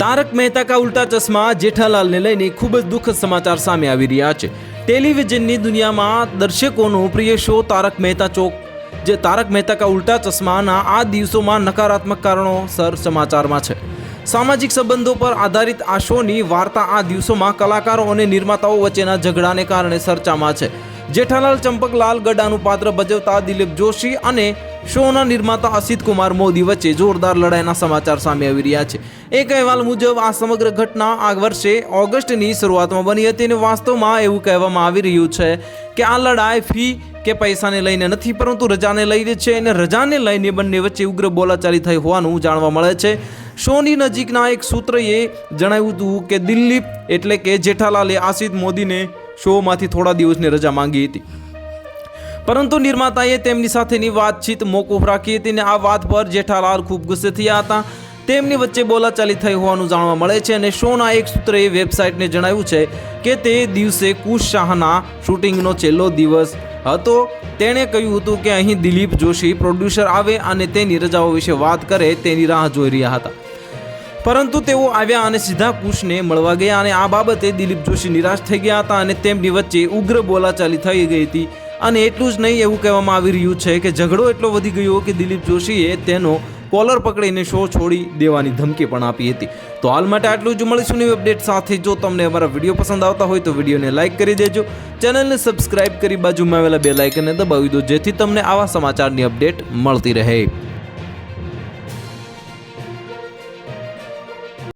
તારક મહેતા કા ઉલ્ટા ચશ્મા જેઠાલાલને લઈને ખૂબ જ દુઃખદ સમાચાર સામે આવી રહ્યા છે. ટેલિવિઝનની દુનિયામાં દર્શકોનો પ્રિય શો તારક મહેતા ચોક, જે તારક મહેતા કા ઉલ્ટા ચશ્માના આ દિવસોમાં નકારાત્મક કારણોસર સમાચારમાં છે. સામાજિક સંબંધો પર આધારિત આ શોની વાર્તા આ દિવસોમાં કલાકારો અને નિર્માતાઓ વચ્ચેના ઝઘડાને કારણે ચર્ચામાં છે. જેઠાલાલ ચંપકલાલ ગડાનું પાત્ર ભજવતા દિલીપ જોશી અને શોના નિર્માતા અસિત કુમાર મોદી વચ્ચે જોરદાર લડાઈના સમાચાર સામે આવી રહ્યા છે. એક અહેવાલ મુજબ, આ સમગ્ર ઘટના આ વર્ષે ઓગસ્ટની શરૂઆતમાં બની હતી અને વાસ્તવમાં એવું કહેવામાં આવી રહ્યું છે કે આ લડાઈ ફી કે પૈસાને લઈને નથી, પરંતુ રજાને લઈને છે અને રજાને લઈને બંને વચ્ચે ઉગ્ર બોલાચાલી થઈ હોવાનું જાણવા મળે છે. શોની નજીકના એક સૂત્રએ જણાવ્યું હતું કે દિલ્હી એટલે કે જેઠાલાલે આસિત મોદીને શોમાંથી થોડા દિવસની રજા માંગી હતી. પરંતુ નિર્માતાએ તેમની સાથેની વાતચીત મોકૂફ રાખી હતી અને આ વાત પર જેઠાલાલ ખૂબ ગુસ્સે થયા હતા. તેમની વચ્ચે બોલાચાલી થઈ હોવાનું જાણવા મળે છે અને શોના એક સૂત્રએ વેબસાઇટને જણાવ્યું છે કે તે દિવસે કુશ શાહના શૂટિંગનો છેલ્લો દિવસ હતો. તેણે કહ્યું હતું કે અહીં દિલીપ જોશી પ્રોડ્યુસર આવે અને તેની રજાઓ વિશે વાત કરે તેની રાહ જોઈ રહ્યા હતા. પરંતુ તેઓ આવ્યા અને સીધા કુશને મળવા ગયા અને આ બાબતે દિલીપ જોશી નિરાશ થઈ ગયા હતા અને તેમની વચ્ચે ઉગ્ર બોલાચાલી થઈ ગઈ હતી. અને એટલું જ નહીં એવું કહેવામાં આવી રહ્યું છે કે ઝઘડો એટલો વધી ગયો કે દિલીપ જોશીએ તેનો કોલર પકડીને શો છોડી દેવાની ધમકી પણ આપી હતી. તો હાલ માટે આટલું જ. મળીશું નવી અપડેટ સાથે. જો તમને અમારા વીડિયો પસંદ આવતા હોય તો વિડીયોને લાઇક કરી દેજો. ચેનલને સબસ્ક્રાઇબ કરી બાજુમાં આવેલા બે લાઇકને દબાવી દો જેથી તમને આવા સમાચારની અપડેટ મળતી રહે.